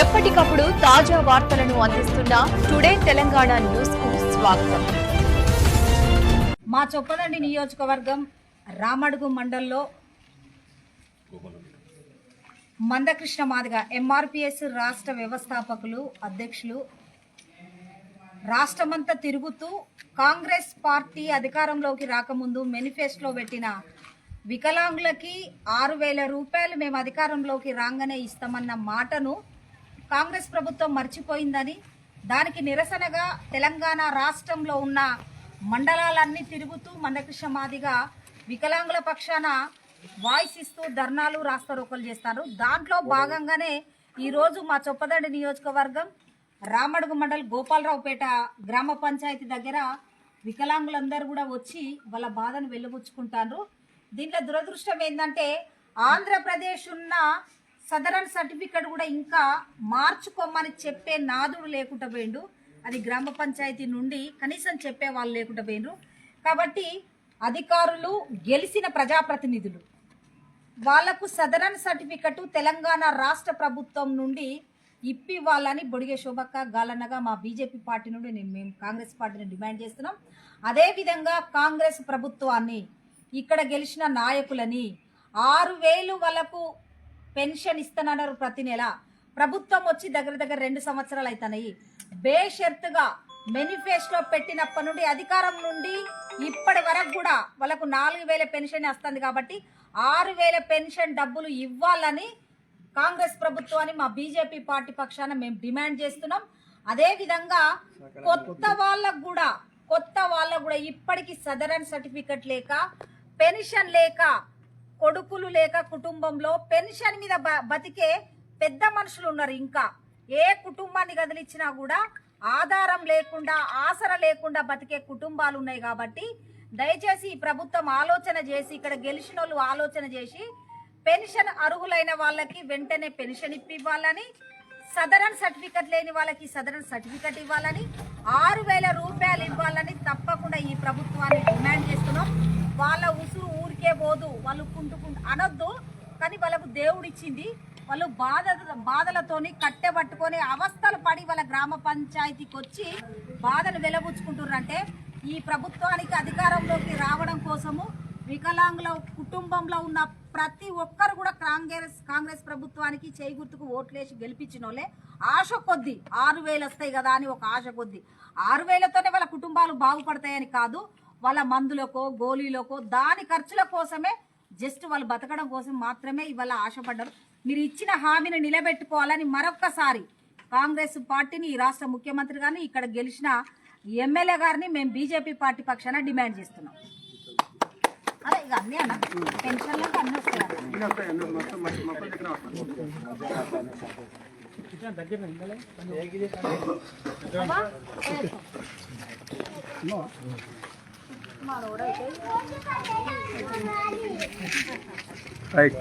ఎప్పటికప్పుడు తాజా వార్తలను అందిస్తున్న టుడే తెలంగాణ న్యూస్కు స్వాగతం. మా చొప్పదండి నియోజకవర్గం రామడుగు మండల్లో మందకృష్ణ మాదిగ ఎంఆర్పిఎస్ రాష్ట్ర వ్యవస్థాపకులు అధ్యక్షులు రాష్ట్రమంతా తిరుగుతూ కాంగ్రెస్ పార్టీ అధికారంలోకి రాకముందు మేనిఫెస్టోలో పెట్టిన వికలాంగులకి ఆరు వేల రూపాయలు మేము అధికారంలోకి రాగానే ఇస్తామన్న మాటను కాంగ్రెస్ ప్రభుత్వం మర్చిపోయిందని దానికి నిరసనగా తెలంగాణ రాష్ట్రంలో ఉన్న మండలాలన్నీ తిరుగుతూ మందకృష్ణ మాదిగా వికలాంగుల పక్షాన వాయిస్ ఇస్తూ ధర్నాలు రాస్తారోకలు చేస్తారు. దాంట్లో భాగంగానే ఈరోజు మా చొప్పదండి నియోజకవర్గం రామడుగు మండల్ గోపాలరావుపేట గ్రామ పంచాయతీ దగ్గర వికలాంగులందరూ కూడా వచ్చి వాళ్ళ బాధను వెలుబుచ్చుకుంటారు దీంట్లో దురదృష్టం ఏంటంటే ఆంధ్రప్రదేశ్ ఉన్న సదరన్ సర్టిఫికెట్ కూడా ఇంకా మార్చుకోమని చెప్పే నాదుడు లేకుండా పోయిండు. అది గ్రామ పంచాయతీ నుండి కనీసం చెప్పే వాళ్ళు లేకుండా పోయిండ్రు. కాబట్టి అధికారులు గెలిచిన ప్రజాప్రతినిధులు. వాళ్ళకు సదరన్ సర్టిఫికెట్ తెలంగాణ రాష్ట్ర ప్రభుత్వం నుండి ఇప్పి వాళ్ళని బొడిగే శోభక్క గాలన్నగా మా బీజేపీ పార్టీ నుండి నేను మేము కాంగ్రెస్ పార్టీని డిమాండ్ చేస్తున్నాం. అదేవిధంగా కాంగ్రెస్ ప్రభుత్వాన్ని ఇక్కడ గెలిచిన నాయకులని ఆరు వేలు వాళ్ళకు పెన్షన్ ఇస్తానన్నారు ప్రతి నెల. ప్రభుత్వం వచ్చి దగ్గర దగ్గర రెండు సంవత్సరాలు అవుతున్నాయి బేషరతుగా మేనిఫెస్టో పెట్టినప్పటి నుండి అధికారం నుండి ఇప్పటి వరకు కూడా వాళ్ళకు నాలుగు వేల పెన్షన్ వస్తుంది కాబట్టి ఆరు వేల పెన్షన్ డబ్బులు ఇవ్వాలని కాంగ్రెస్ ప్రభుత్వాన్ని మా బీజేపీ పార్టీ పక్షాన మేము డిమాండ్ చేస్తున్నాం. అదే విధంగా కొత్త వాళ్ళకు కూడా కొత్త వాళ్ళకు కూడా ఇప్పటికి సదరన్ సర్టిఫికెట్ లేక పెన్షన్ లేక కొడుకులు లేక కుటుంబంలో పెన్షన్ మీద బ- బతికే పెద్ద మనుషులు ఉన్నారు ఇంకా. ఏ కుటుంబాన్ని కదిలిచ్చినా కూడా ఆధారం లేకుండా ఆసర లేకుండా బతికే కుటుంబాలు ఉన్నాయి కాబట్టి దయచేసి ఈ ప్రభుత్వం ఆలోచన చేసి ఇక్కడ గెలిచిన వాళ్ళు ఆలోచన చేసి పెన్షన్ అర్హులైన వాళ్ళకి వెంటనే పెన్షన్ ఇప్పివ్వాలని సదరన్ సర్టిఫికెట్ లేని వాళ్ళకి సదరన్ సర్టిఫికెట్ ఇవ్వాలని ఆరు వేల రూపాయలు ఇవ్వాలని తప్పకుండా ఈ ప్రభుత్వాన్ని డిమాండ్ చేస్తున్నాం. వాళ్ళ ఊరికే పోదు వాళ్ళు కుంటుకుంటు అనొద్దు. కానీ వాళ్ళకు దేవుడు ఇచ్చింది వాళ్ళు బాధ బాధలతోని కట్టె పట్టుకొని అవస్థలు పడి వాళ్ళ గ్రామ పంచాయతీకి వచ్చి బాధను వెలబుచ్చుకుంటున్నారంటే ఈ ప్రభుత్వానికి అధికారంలోకి రావడం కోసము వికలాంగుల కుటుంబంలో ఉన్న ప్రతి ఒక్కరు కూడా కాంగ్రెస్ కాంగ్రెస్ ప్రభుత్వానికి చేయి గుర్తుకు ఓట్లేసి గెలిపించిన వాళ్ళే ఆశ కొద్ది. ఆరు వేలు వస్తాయి కదా అని ఒక ఆశ కొద్ది. ఆరు వేలతోనే వాళ్ళ కుటుంబాలు బాగుపడతాయని కాదు వాళ్ళ మందులకో గోళీలకో దాని ఖర్చుల కోసమే జస్ట్ వాళ్ళు బతకడం కోసం మాత్రమే ఇవాళ ఆశపడ్డారు. మీరు ఇచ్చిన హామీని నిలబెట్టుకోవాలని మరొక్కసారి కాంగ్రెస్ పార్టీని ఈ రాష్ట్ర ముఖ్యమంత్రి గారిని ఇక్కడ గెలిచిన ఎమ్మెల్యే గారిని మేము బీజేపీ పార్టీ పక్షాన డిమాండ్ చేస్తున్నాం. అదే ఇక అన్నీ అన్న. పెన్షన్లకు అన్నీ వస్తాయి? అన్న. అబ్బా, ఏ. రైట్